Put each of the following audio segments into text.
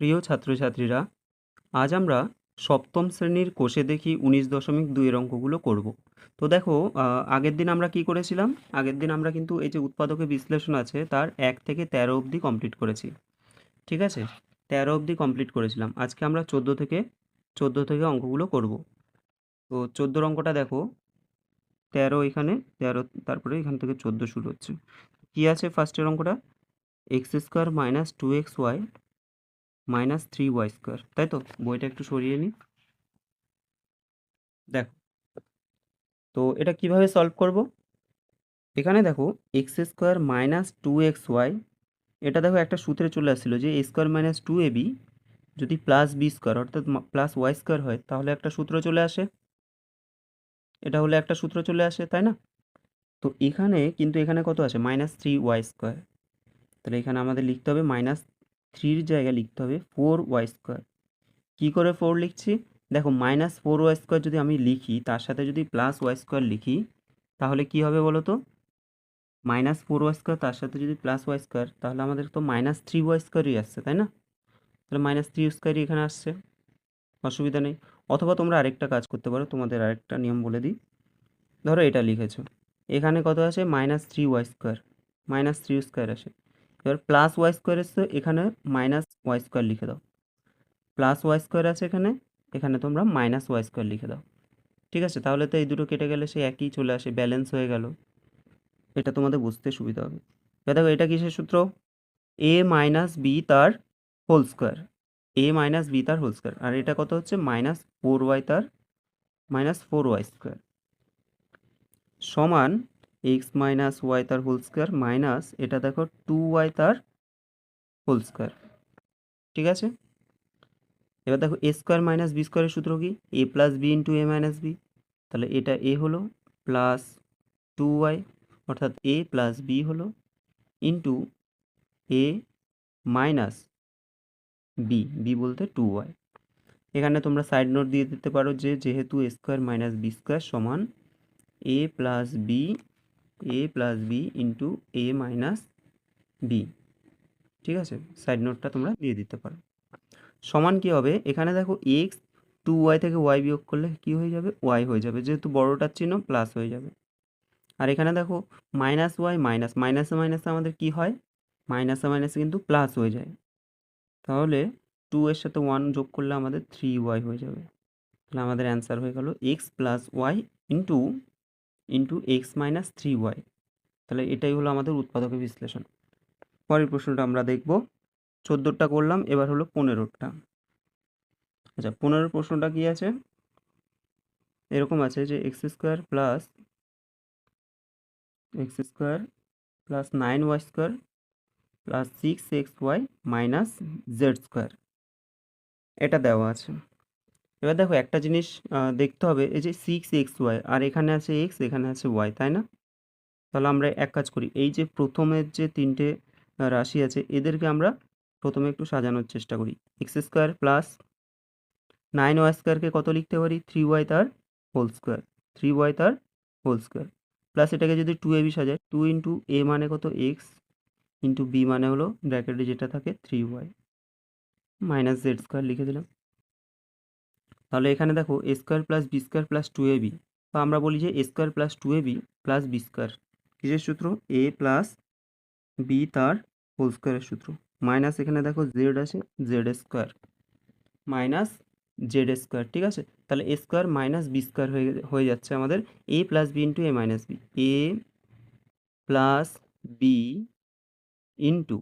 প্রিয় ছাত্রছাত্রীরা, আজ আমরা সপ্তম শ্রেণির কোষে দেখি উনিশ দশমিক দুইয়ের অঙ্কগুলো করব। তো দেখো আগের দিন আমরা কি করেছিলাম? আগের দিন আমরা কিন্তু এই যে উৎপাদকের বিশ্লেষণ আছে, তার এক থেকে তেরো অবধি কমপ্লিট করেছি। ঠিক আছে? তেরো অবধি কমপ্লিট করেছিলাম। আজকে আমরা চোদ্দ থেকে চোদ্দ থেকে অঙ্কগুলো করব। তো চোদ্দোর অঙ্কটা দেখো, তেরো এখানে, তেরো তারপরে এখান থেকে চোদ্দ শুরু হচ্ছে। কি আছে ফার্স্টের অঙ্কটা? X square minus two x y minus three y square, তাই তো? বইটা একটু সরিয়ে নিই। দেখো, তো এটা কীভাবে সলভ করব? এখানে দেখো, x square minus two x y, এটা দেখো একটা সূত্রে চলে আসছিল যে a square minus two a b যদি প্লাস বি স্কোয়ার, অর্থাৎ প্লাস ওয়াই স্কোয়ার হয়, তাহলে একটা সূত্র চলে আসে। এটা হলে একটা সূত্র চলে আসে, তাই না? তো এখানে কিন্তু এখানে কত আছে? Minus three y square. তাহলে এখানে আমাদের লিখতে হবে মাইনাস থ্রির জায়গায় লিখতে হবে ফোর ওয়াই স্কোয়ার। কী করে ফোর লিখছি? দেখো, মাইনাস ফোর ওয়াই স্কোয়ার যদি আমি লিখি, তার সাথে যদি প্লাস ওয়াই স্কোয়ার লিখি, তাহলে কি হবে বলো তো? মাইনাস ফোর ওয়াই স্কোয়ার, তার সাথে যদি প্লাস ওয়াই স্কোয়ার, তাহলে আমাদের তো মাইনাস থ্রি ওয়াই স্কোয়ারই আসছে, তাই না? তাহলে মাইনাস থ্রি স্কোয়ারই এখানে আসছে, অসুবিধা নেই। অথবা তোমরা আরেকটা কাজ করতে পারো, তোমাদের আরেকটা নিয়ম বলে দিই। ধরো এটা লিখেছো, এখানে কত আছে minus three y square, minus three square আসে। এবার প্লাস ওয়াই স্কোয়ার এসছে, এখানে মাইনাস ওয়াই স্কোয়ার লিখে দাও। প্লাস ওয়াই স্কোয়ার আছে এখানে এখানে তোমরা মাইনাস ওয়াই স্কোয়ার লিখে দাও। ঠিক আছে? তাহলে তো এই দুটো কেটে গেলে সে একই চলে আসে ব্যালেন্স হয়ে গেল। এটা তোমাদের বুঝতে সুবিধা হবে। এবার দেখো, এটা কিসের সূত্র? এ মাইনাস বি তার whole square a minus b তার হোল স্কোয়ার আর এটা কত হচ্ছে? মাইনাস ফোর ওয়াই তার মাইনাস ফোর ওয়াই স্কোয়ার সমান এক্স মাইনাস ওয়াই তার হোল স্কোয়ার মাইনাস এটা দেখো টু ওয়াই তার হোল স্কোয়ার। ঠিক আছে? এবার দেখো এ স্কোয়ার মাইনাস বি স্কোয়ারের সূত্র কি? A plus b into a minus b. তাহলে এটা এ হলো প্লাস টু ওয়াই, অর্থাৎ এ প্লাস বি হলো into a minus b b বলতে টু ওয়াই। এখানে তোমরা সাইড নোট দিয়ে দিতে পারো যে যেহেতু a square minus b square সমান a plus b a plus b into a minus b ঠিক আছে? সাইড নোটটা তোমরা দিয়ে দিতে পারো। সমান কি হবে? এখানে দেখো এক্স টু ওয়াই থেকে ওয়াই বিয়োগ করলে কি হয়ে যাবে? ওয়াই হয়ে যাবে। যেহেতু বড়টার চিহ্ন প্লাস হয়ে যাবে। আর এখানে দেখো মাইনাস ওয়াই মাইনাস মাইনাসে মাইনাসে আমাদের কি হয়? মাইনাসে মাইনাসে কিন্তু প্লাস হয়ে যায়। তাহলে টু এর সাথে ওয়ান যোগ করলে আমাদের থ্রি ওয়াই হয়ে যাবে। তাহলে আমাদের অ্যান্সার হয়ে গেল x plus y into into x minus three y তাহলে এটাই হলো আমাদের উৎপাদকের বিশ্লেষণ। পরের প্রশ্নটা আমরা দেখব। চোদ্দোটা করলাম, এবার হলো পনেরোটা আচ্ছা পনেরোর প্রশ্নটা কি আছে? এরকম আছে যে x square plus x square plus nine y square plus six x y minus z square এটা দেওয়া আছে। এবার দেখো একটা জিনিস দেখতে হবে, এই যে সিক্স এক্স ওয়াই আর এখানে আছে এক্স এখানে আছে ওয়াই তাই না? তাহলে আমরা এক কাজ করি, এই যে প্রথমের যে তিনটে রাশি আছে, এদেরকে আমরা প্রথমে একটু সাজানোর চেষ্টা করি x square plus nine y স্কোয়ারকে কত লিখতে পারি? থ্রি ওয়াই তার হোল স্কোয়ার থ্রি ওয়াই তার হোল স্কোয়ার প্লাস এটাকে যদি টু এ বি সাজায় টু ইন্টু এ মানে কত? এক্স ইন্টু বি মানে হলো ব্র্যাকেটে যেটা থাকে three Y minus Z square লিখে দিলাম। তাহলে এখানে দেখো A square plus B square plus two A B বা আমরা বলি যে A square plus two A B plus B square কিসের সূত্র? এ প্লাস বি তার হোল স্কোয়ারের সূত্র। মাইনাস এখানে দেখো জেড আছে Z square minus Z square ঠিক আছে? তাহলে A square minus B square হয়ে হয়ে যাচ্ছে আমাদের A plus B into a minus b a plus b into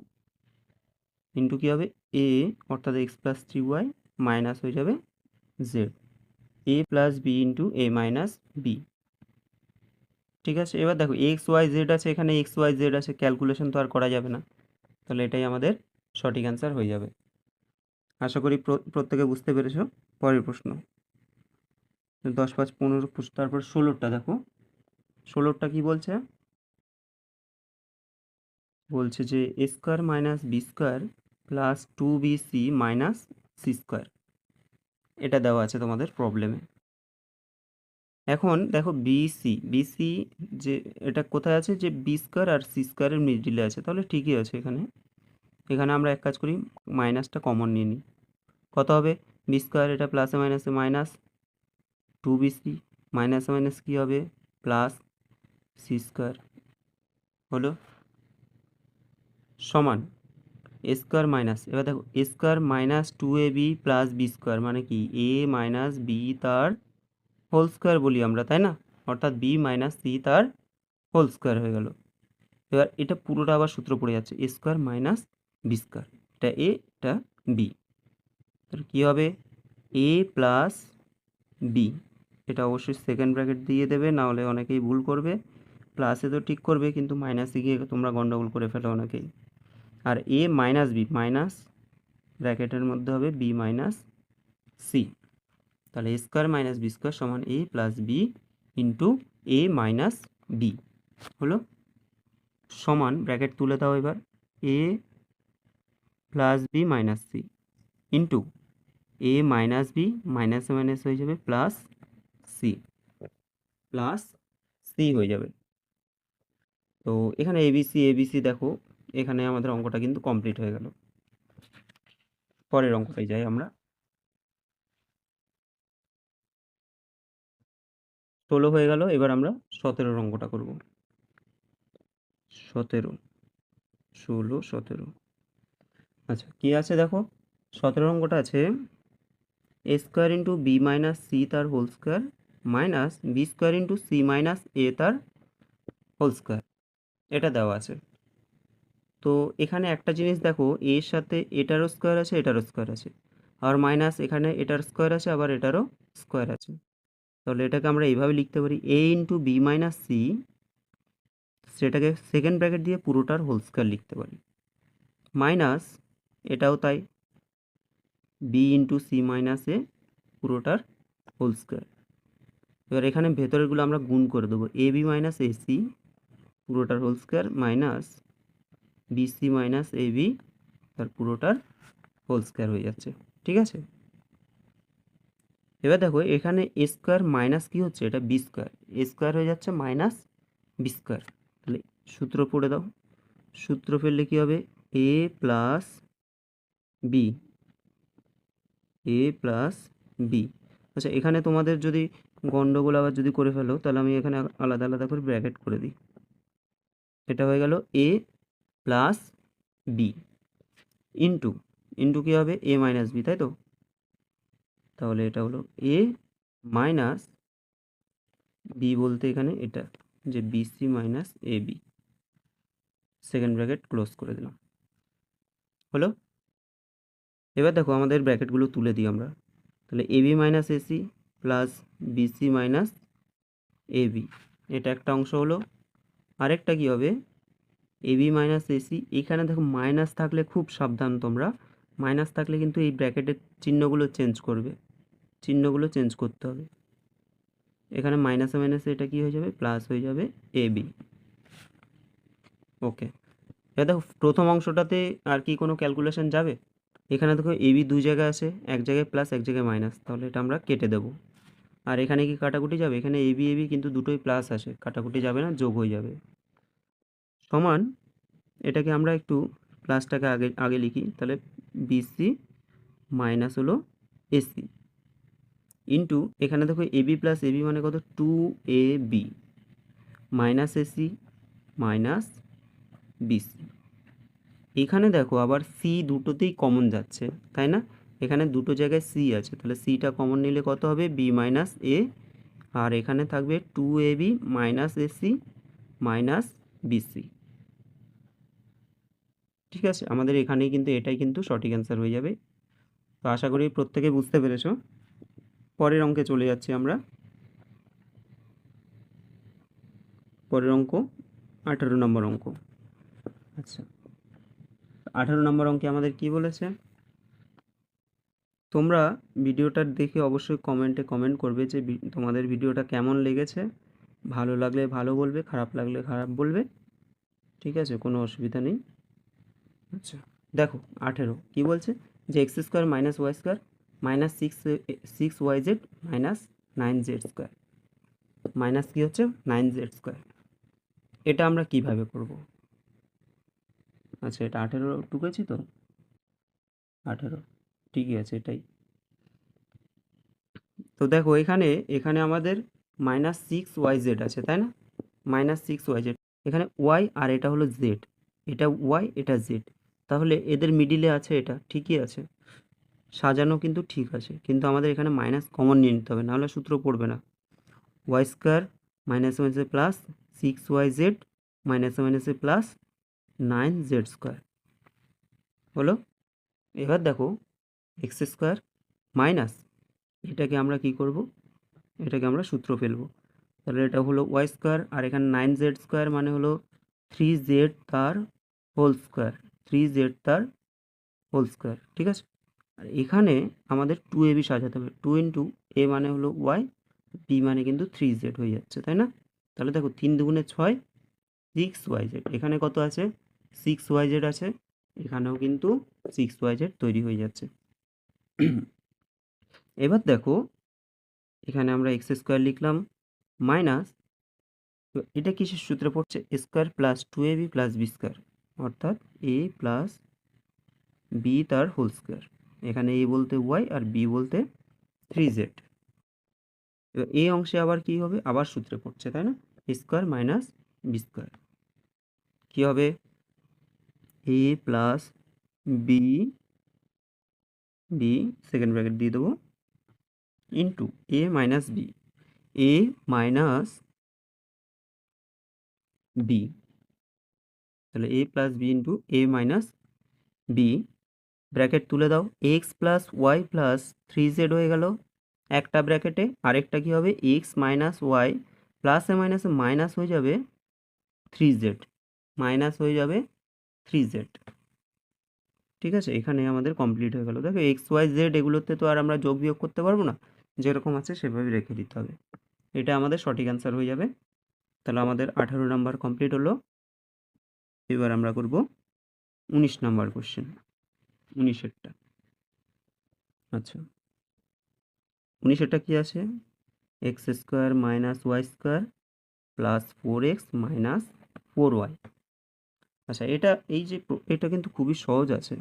into কী হবে? এ অর্থাৎ x plus three y minus হয়ে যাবে z a plus b into a minus b ঠিক আছে? এবার দেখো এক্স ওয়াই জেড আছে এখানে এক্স ওয়াই জেড আছে ক্যালকুলেশন তো আর করা যাবে না। তাহলে এটাই আমাদের সঠিক অ্যান্সার হয়ে যাবে। আশা করি প্র- প্রত্যেকে বুঝতে পেরেছ? পরের প্রশ্ন। দশ পাঁচ পনেরো তারপর ষোলোটা দেখো। ষোলোটা কি বলছে? বলছে যে a square minus b square plus two b c minus c square এটা দেওয়া আছে তোমাদের প্রবলেমে এখন দেখো বিসি বিসি যে এটা কোথায় আছে? যে বি স্কোয়ার আর সি স্কোয়ারের মিডিলে আছে। তাহলে ঠিকই আছে এখানে। এখানে আমরা এক কাজ করি মাইনাসটা কমন নিয়ে নিই। কত হবে? বি স্কোয়ার এটা প্লাসে মাইনাসে মাইনাস টু বি সি মাইনাসে মাইনাস কী হবে? প্লাস সি স্কোয়ার হলো সমান। এ স্কোয়ার মাইনাস, এবার দেখো a square minus two a b plus b square মানে কি? এ মাইনাস বি তার হোল স্কোয়ার বলি আমরা, তাই না? অর্থাৎ বি মাইনাস সি তার হোল স্কোয়ার হয়ে গেল। এবার এটা পুরোটা আবার সূত্র পড়ে যাচ্ছে স্কোয়ার মাইনাস বি স্কোয়ার এটা এ এটা বি তাহলে কী হবে? এ প্লাস বি এটা অবশ্যই সেকেন্ড ব্র্যাকেট দিয়ে দেবে, না হলে অনেকেই ভুল করবে। প্লাসে তো ঠিক করবে, কিন্তু মাইনাসে গিয়ে তোমরা গন্ডগোল করে ফেলো অনেকেই। আর এ মাইনাস বি মাইনাস ব্র্যাকেটের মধ্যে হবে বি মাইনাস সি তাহলে a square minus b square সমান a plus b into a minus b হলো? সমান ব্র্যাকেট তুলে দাও এবার। A plus b minus c into a minus b minus minus হয়ে যাবে প্লাস সি প্লাস সি হয়ে যাবে। তো এখানে এবিসি এবিসি দেখো। এখানে আমাদের অঙ্কটা কিন্তু কমপ্লিট হয়ে গেল। পরের অঙ্কটাই যাই আমরা। ষোলো হয়ে গেল, এবার আমরা সতেরোর অঙ্কটা করব। সতেরো, ষোলো, সতেরো। আচ্ছা কি আছে দেখো? সতেরো অঙ্কটা আছে a square into b minus c তার whole square minus b square into c minus a তার হোল স্কোয়ার এটা দেওয়া আছে। তো এখানে একটা জিনিস দেখো এর সাথে এটারও স্কোয়ার আছে, এটারও স্কোয়ার আছে। আর মাইনাস এখানে এটার স্কোয়ার আছে, আবার এটারও স্কোয়ার আছে। তাহলে এটাকে আমরা এইভাবে লিখতে পারি a into b minus c সেটাকে সেকেন্ড ব্র্যাকেট দিয়ে পুরোটার হোল স্কোয়ার লিখতে পারি। মাইনাস এটাও তাই b into c minus a পুরোটার হোল স্কোয়ার এবার এখানে ভেতরেরগুলো আমরা গুণ করে দেবো a b minus a c পুরোটার whole square minus bc minus a b তার পুরোটার হোল স্কোয়ার হয়ে যাচ্ছে, ঠিক আছে? এবার দেখো, এখানে এ স্কোয়ার মাইনাস কী হচ্ছে? এটা বি স্কোয়ার এ স্কোয়ার হয়ে যাচ্ছে মাইনাস বি স্কোয়ার তাহলে সূত্র পড়ে দাও। সূত্র ফেললে কী হবে? A plus b a plus b আচ্ছা এখানে তোমাদের যদি গণ্ডগোল আবার যদি করে ফেলো, তাহলে আমি এখানে আলাদা আলাদা করে ব্র্যাকেট করে দিই। এটা হয়ে গেল a plus b into into কী হবে? এ মাইনাস বি, তাই তো? তাহলে এটা হলো এ মাইনাস বি বলতে এখানে এটা, যে bc minus a b. Second bracket close করে দিলাম। হলো? এবার দেখো আমাদের ব্র্যাকেটগুলো তুলে দিই আমরা। তাহলে a b minus ac plus bc minus a b. এটা একটা অংশ হলো। আরেকটা কী হবে? এ বি মাইনাস এসি এখানে দেখো মাইনাস থাকলে খুব সাবধান তোমরা। মাইনাস থাকলে কিন্তু এই ব্র্যাকেটের চিহ্নগুলো চেঞ্জ করবে। চিহ্নগুলো চেঞ্জ করতে হবে। এখানে মাইনাসে মাইনাসে এটা কি হয়ে যাবে? প্লাস হয়ে যাবে এ বি ওকে এবার দেখো প্রথম অংশটাতে আর কি কোনো ক্যালকুলেশন যাবে? এখানে দেখো এ বি দুই জায়গায় আছে এক জায়গায় প্লাস এক জায়গায় মাইনাস তাহলে এটা আমরা কেটে দেবো। আর এখানে কি কাটাকুটি যাবে? এখানে এ বি এ বি কিন্তু দুটোই প্লাস আসে। কাটাকুটি যাবে না, যোগ হয়ে যাবে। সমান, এটাকে আমরা একটু প্লাসটাকে আগে আগে লিখি, তাহলে বিসি মাইনাস হলো এসি ইন্টু এখানে দেখো এবি প্লাস এবি মানে কত? Two a b minus ac minus bc এখানে দেখো আবার সি দুটোতেই কমন যাচ্ছে, তাই না? এখানে দুটো জায়গায় সি আছে, তাহলে সিটা কমন নিলে কত হবে? বি মাইনাস এ আর এখানে থাকবে two a b minus ac minus bc ঠিক আছে? আমাদের এখানেই কিন্তু এটাই কিন্তু সঠিক অ্যান্সার হয়ে যাবে। তো আশা করি প্রত্যেকে বুঝতে পেরেছ। পরের অঙ্কে চলে যাচ্ছি আমরা। পরের অঙ্ক, আঠারো নম্বর অঙ্ক। আচ্ছা। আঠারো নম্বর অঙ্কে আমাদের কি বলেছে? তোমরা ভিডিওটা দেখে অবশ্যই কমেন্টে কমেন্ট করবে যে তোমাদের ভিডিওটা কেমন লেগেছে। ভালো লাগলে ভালো বলবে, খারাপ লাগলে খারাপ বলবে। ঠিক আছে? কোনো অসুবিধা নেই। আচ্ছা। দেখো, আঠেরো। কী বলছে? যে x square minus y square minus six six y z minus nine z square. Minus কী হচ্ছে? Nine z square. এটা আমরা কীভাবে করব? আচ্ছা এটা আঠেরো টুকেছি তো? আঠেরো। ঠিকই আছে, এটাই। তো দেখো, এখানে এখানে আমাদের মাইনাস সিক্স ওয়াই জেড আছে, তাই না? Minus six Y Z. এখানে ওয়াই আর এটা হলো জেড। এটা ওয়াই এটা জেড তাহলে এদের মিডিলে আছে এটা, ঠিকই আছে। সাজানো কিন্তু ঠিক আছে, কিন্তু আমাদের এখানে মাইনাস কমন নিয়ে নিতে হবে নাহলে সূত্র পড়বে না। ওয়াই স্কোয়ার মাইনাস মাইনাসে প্লাস সিক্স ওয়াই জেড মাইনাসে মাইনাসে প্লাস নাইন জেড স্কোয়ার হলো? এবার দেখো এক্স স্কোয়ার মাইনাস এটাকে আমরা কি করব? এটাকে আমরা সূত্র ফেলব। তাহলে এটা হলো ওয়াই স্কোয়ার আর এখানে নাইন জেড স্কোয়ার মানে হলো থ্রি জেড তার হোল স্কোয়ার থ্রি জেড তার হোল স্কোয়ার ঠিক আছে? আর এখানে আমাদের টু এ বি সাজাতে হবে। টু ইন্টু এ মানে হলো ওয়াই বি মানে কিন্তু থ্রি জেড হয়ে যাচ্ছে, তাই না? তাহলে দেখো তিন দুগুণে ছয় সিক্স ওয়াই জেড এখানে কত আছে? সিক্স ওয়াই জেড আছে, এখানেও কিন্তু সিক্স ওয়াই জেড তৈরি হয়ে যাচ্ছে। এবার দেখো, এখানে আমরা এক্স স্কোয়ার লিখলাম মাইনাস এটা কিসের সূত্রে পড়ছে? Square plus two a b plus b square অর্থাৎ এ প্লাস বি তার হোল স্কোয়ার এখানে এ বলতে ওয়াই আর বি বলতে থ্রি জেড এবার এই অংশে আবার কি হবে? আবার সূত্রে পড়ছে, তাই না? স্কোয়ার মাইনাস বি স্কোয়ার কী হবে? A plus b b second bracket দিয়ে দেবো into a minus b a minus b তাহলে a plus b into a minus b bracket তুলে দাও x plus y plus three z হয়ে গেল। একটা ব্র্যাকেটে আরেকটা কি হবে? এক্স মাইনাস ওয়াই প্লাসে মাইনাসে মাইনাস হয়ে যাবে থ্রি জেড মাইনাস হয়ে যাবে থ্রি জেড ঠিক আছে? এখানে আমাদের কমপ্লিট হয়ে গেল। দেখো এক্স ওয়াই জেড এগুলোতে তো আর আমরা যোগ বিয়োগ করতে পারব না। যেরকম আছে সেভাবে রেখে দিতে হবে। এটা আমাদের সঠিক অ্যান্সার হয়ে যাবে। তাহলে আমাদের আঠারো নাম্বার কমপ্লিট হলো। এবার আমরা করব উনিশ নাম্বার কোশ্চেন উনিশেরটা। আচ্ছা উনিশেরটা কি আছে? X square minus y square plus four x minus four y আচ্ছা এটা এই যে এটা কিন্তু খুবই সহজ আছে।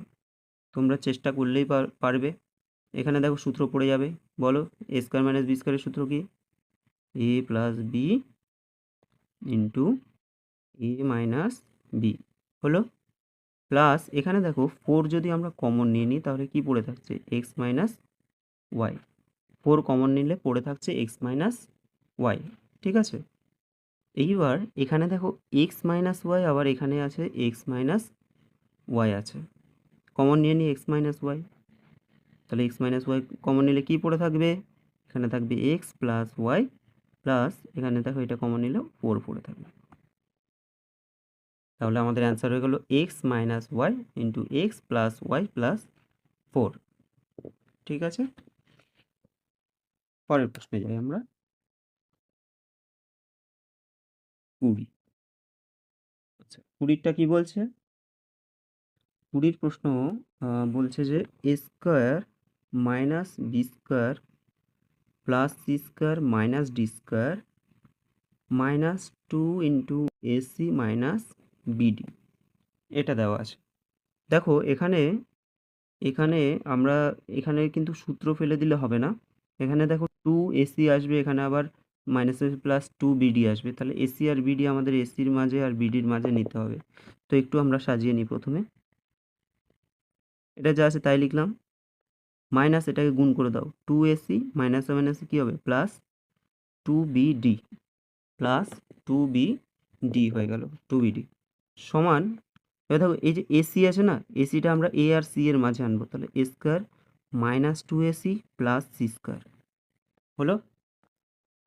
তোমরা চেষ্টা করলেই পারবে। এখানে দেখো সূত্র পড়ে যাবে। বলো এ স্কোয়ার মাইনাস বি স্কোয়ারের সূত্র কি? A plus b into a minus b হলো? প্লাস এখানে দেখো ফোর যদি আমরা কমন নিয়ে নিই, তাহলে কি পড়ে থাকছে? X minus y four common নিলে পড়ে থাকছে এক্স মাইনাস ওয়াই ঠিক আছে? এইবার এখানে দেখো এক্স মাইনাস ওয়াই আবার এখানে আছে এক্স মাইনাস ওয়াই আছে। কমন নিয়ে নিই এক্স মাইনাস ওয়াই তাহলে এক্স মাইনাস ওয়াই কমন নিলে কী পড়ে থাকবে? এখানে থাকবে এক্স প্লাস ওয়াই প্লাস এখানে দেখো, এটা কমন নিলেও ফোর পড়ে থাকবে। তাহলে আমাদের অ্যান্সার হয়ে গেল x minus y into x plus y plus four ঠিক আছে? পরের প্রশ্নে যাই আমরা। কুড়ি। আচ্ছা কুড়িরটা কি বলছে? কুড়ির প্রশ্ন বলছে যে a square minus b square plus c square minus d square minus two into ac minus bd এটা দেওয়া আছে। দেখো, এখানে এখানে আমরা, এখানে কিন্তু সূত্র ফেলে দিলে হবে না। এখানে দেখো টু এসি আসবে, এখানে আবার মাইনাস প্লাস টু বিডি আসবে। তাহলে এসি আর বিডি আমাদের এসির মাঝে আর বিডির মাঝে নিতে হবে। তো একটু আমরা সাজিয়ে নিই প্রথমে। এটা যা আছে তাই লিখলাম। মাইনাস এটাকে গুণ করে দাও। টু এসি মাইনাসে মাইনাসে কী হবে? Plus two bd plus two b d হয়ে গেল টু বিডি সমান, এবার দেখো এই যে এসি আছে না এসিটা আমরা এ আর সি এর মাঝে আনব, তাহলে a square minus two ac plus c square হলো?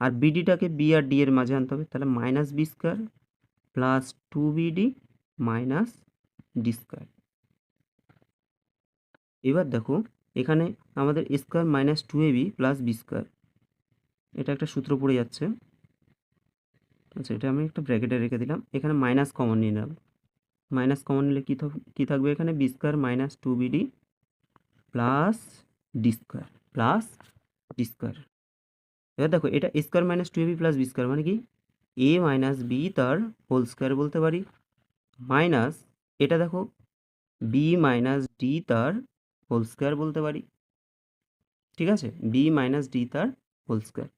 আর বিডিটাকে বি আর ডি এর মাঝে আনতে হবে, তাহলে minus b square plus two bd minus d square এবার দেখো, এখানে আমাদের square minus two a b plus b square এটা একটা সূত্র পড়ে যাচ্ছে। আচ্ছা এটা আমি একটা ব্র্যাকেটে রেখে দিলাম। এখানে মাইনাস কমন নিয়ে নিলাম। মাইনাস কমন নিলে কী কী থাকবে এখানে? B square minus two bd plus d square plus d square এবার দেখো, এটা square minus two b plus b square মানে কি? এ মাইনাস বি তার হোল স্কোয়ার বলতে পারি। মাইনাস এটা দেখো বি মাইনাস ডি তার হোল স্কোয়ার বলতে পারি। ঠিক আছে? বি মাইনাস ডি তার হোল স্কোয়ার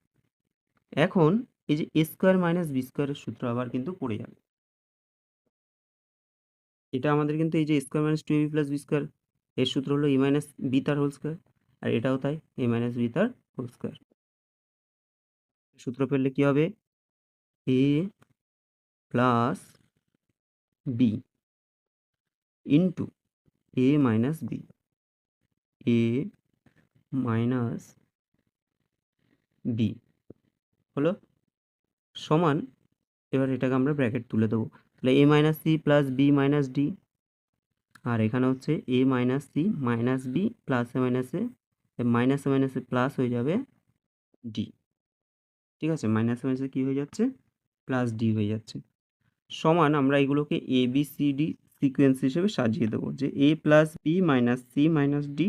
এখন এই যে এ স্কোয়ার মাইনাস বি স্কোয়ারের সূত্র আবার কিন্তু পড়ে যাবে। এটা আমাদের কিন্তু এই যে square minus two a b plus b square এর সূত্র হলো এ মাইনাস বি তার হোল স্কোয়ার আর এটাও তাই এ মাইনাস বি তার হোল স্কোয়ার সূত্র ফেললে কি হবে? A plus b into a minus b a minus b হলো সমান, এবার এটাকে আমরা ব্র্যাকেট তুলে দেবো। তাহলে a minus c plus b minus d আর এখানে হচ্ছে a minus c minus b plus a মাইনাসে মাইনাসে মাইনাসে প্লাস হয়ে যাবে ডি ঠিক আছে? মাইনাসে মাইনাসে কী হয়ে যাচ্ছে? প্লাস ডি হয়ে যাচ্ছে। সমান আমরা এগুলোকে a b c d sequence হিসেবে সাজিয়ে দেবো যে a plus b minus c minus d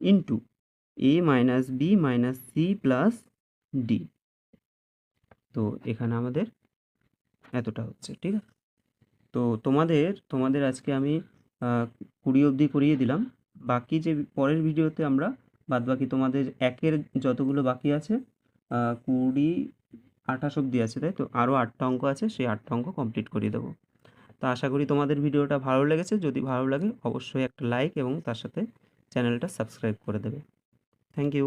into a minus b minus c plus d তো এখানে আমাদের এতটা হচ্ছে, ঠিক আছে? তো তোমাদের তোমাদের আজকে আমি কুড়ি অবধি করিয়ে দিলাম। বাকি যে পরের ভিডিওতে আমরা বাদ বাকি তোমাদের একের যতগুলো বাকি আছে কুড়ি আঠাশ অবধি আছে, তাই তো? আরও আটটা অঙ্ক আছে, সেই আটটা অঙ্ক কমপ্লিট করিয়ে দেবো। তো আশা করি তোমাদের ভিডিওটা ভালো লেগেছে। যদি ভালো লাগে, অবশ্যই একটা লাইক এবং তার সাথে চ্যানেলটা সাবস্ক্রাইব করে দেবে। Thank you